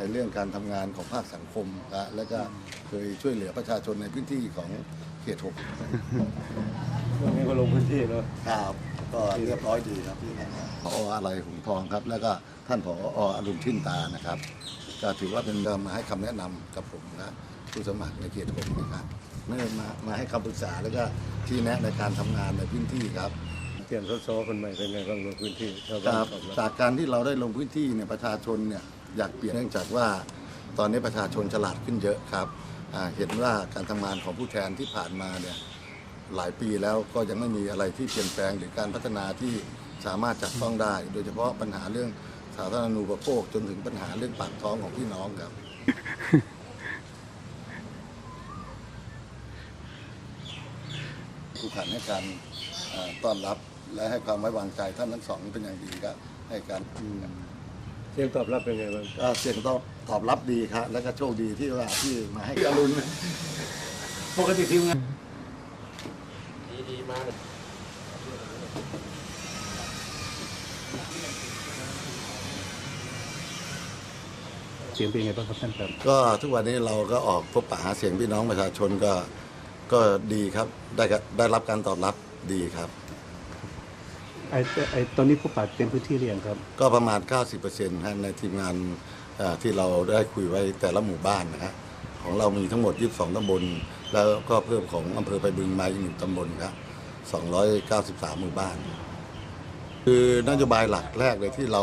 ในเรื่องการทำงานของภาคสังคมนะและก็เคยช่วยเหลือประชาชนในพื้นที่ของเขตหกวันนี้ก็ลงพื้นที่เนาะครับก็เรียบร้อยดีครับพี่พออะไรหุงทองครับ แล้วก็ท่านผออรุณชื่นตานะครับ ก็ถือว่าเป็นมาให้คำแนะนำกับผมนะผู้สมัครในเขตหกนะครับเมื่อมามาให้คำปรึกษาแล้วก็ที่แนะในการทำงานในพื้นที่ครับเตรียมสสคนใหม่เป็นไงบ้างลงพื้นที่ชาวคบ้านรับตอบรับจากการที่เราได้ลงพื้นที่เนี่ยประชาชนเนี่ย อยากเปลี่ยนเนื่องจากว่าตอนนี้ประชาชนฉลาดขึ้นเยอะครับอ่าเห็นว่าการทำงานของผู้แทนที่ผ่านมาเนี่ยหลายปีแล้วก็ยังไม่มีอะไรที่เปลี่ยนแปลงหรือการพัฒนาที่สามารถจับต้องได้ โดยเฉพาะปัญหาเรื่องสาธารณูปโภคจนถึงปัญหาเรื่องปากท้องของพี่น้องครับ ผู้ขันให้การเอ่อต้อนรับและให้ความไว้วางใจท่านทั้งสองเป็นอย่างดีครับให้การ เสียงตอบรับเป็นไงบ้างก็เสียงตอบตอบรับดีครับ แล้วก็โชคดีที่ว่าที่มาให้อรุณปกติทีมงานเสียงเป็นยังไงบ้างครับท่านครับ ก็ทุกวันนี้เราก็ออกพบปะหาเสียงพี่น้องประชาชนก็ก็ดีครับ ได้ครับได้รับการตอบรับดีครับ ไอ้ไอ้ตอนนี้ผู้ป่าเต็มพื้นที่เรียงครับ ก็ประมาณ 90%ฮะในทีมงานเอ่อที่เราได้คุยไว้แต่ละหมู่บ้านนะฮะของเรามีทั้งหมด 22ตำบล แล้วก็เพิ่มของอำเภอไปบึงมาอีกหนึ่งตำบลครับ293 หมู่บ้าน คือนโยบายหลักแรกเลยที่เรา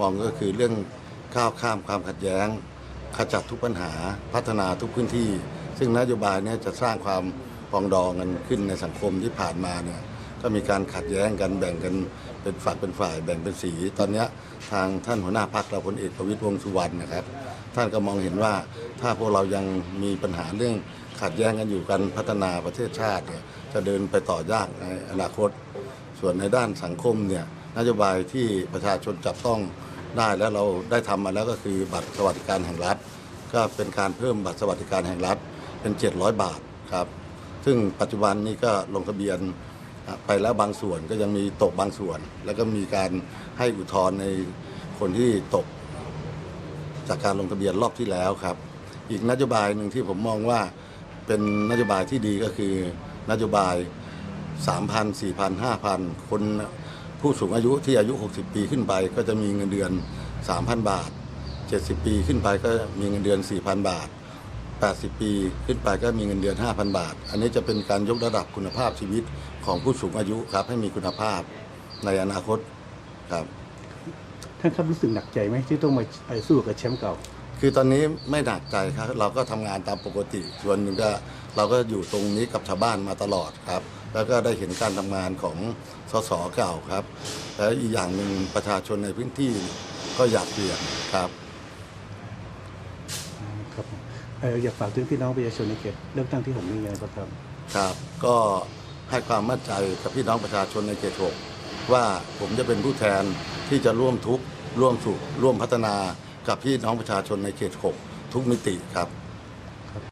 มองก็คือเรื่องก้าวข้ามความขัดแย้ง ขจัดทุกปัญหาพัฒนาทุกพื้นที่ ซึ่งนโยบายเนี้จะสร้างความปรองดองกันขึ้นในสังคมที่ผ่านมาเนี่ย ก็มีการขัดแย้งกันแบ่งกันเป็นฝักเป็นฝ่ายแบ่งเป็นสี ตอนเนี้ยทางท่านหัวหน้าพรรคเราพลเอกประวิตรวงษ์สุวรรณนะครับ ท่านก็มองเห็นว่าถ้าพวกเรายังมีปัญหาเรื่องขัดแย้งกันอยู่กันพัฒนาประเทศชาติเนี่ยจะเดินไปต่อยากในอนาคต ส่วนในด้านสังคมเนี่ยนโยบายที่ประชาชนจับต้องได้แล้วเราได้ทำมาแล้วก็คือบัตรสวัสดิการแห่งรัฐ ก็เป็นการเพิ่มบัตรสวัสดิการแห่งรัฐเป็น 700 บาทครับ ซึ่งปัจจุบันนี้ก็ลงทะเบียน ไปแล้วบางส่วนก็ยังมีตกบางส่วน แล้วก็มีการให้อุทธรณ์ในคนที่ตก จากการลงทะเบียนรอบที่แล้วครับ อีกนโยบายหนึ่งที่ผมมองว่าเป็นนโยบายที่ดีก็คือนโยบาย 3,000 4,000 5,000 คนผู้สูงอายุที่อายุ 60 ปีขึ้นไป ก็จะมีเงินเดือน 3,000 บาท 70 ปีขึ้นไปก็มีเงินเดือน 4,000 บาท 80 ปีขึ้นไปก็มีเงินเดือน 5,000 บาท อันนี้จะเป็นการยกระดับคุณภาพชีวิตของผู้สูงอายุครับ ให้มีคุณภาพในอนาคตครับ ท่านครับรู้สึกหนักใจไหมที่ต้องมาไอ้สู้กับแชมป์เก่า คือตอนนี้ไม่หนักใจครับ เราก็ทำงานตามปกติ ส่วนหนึ่งก็เราก็อยู่ตรงนี้กับชาวบ้านมาตลอดครับ แล้วก็ได้เห็นการทำงานของสสเก่าครับ แล้วอีกอย่างหนึ่งประชาชนในพื้นที่ก็อยากเปลี่ยนครับครับผม เอ่ออยากฝากถึงพี่น้องประชาชนในเขตเลือกตั้งที่ผมนี่ยังไงบ้างครับ ครับก็ให้ความมั่นใจกับพี่น้องประชาชนในเขตหกว่าผมจะเป็นผู้แทนที่จะร่วมทุกข์ร่วมสุขร่วมพัฒนากับพี่น้องประชาชนในเขตหกทุกมิติครับ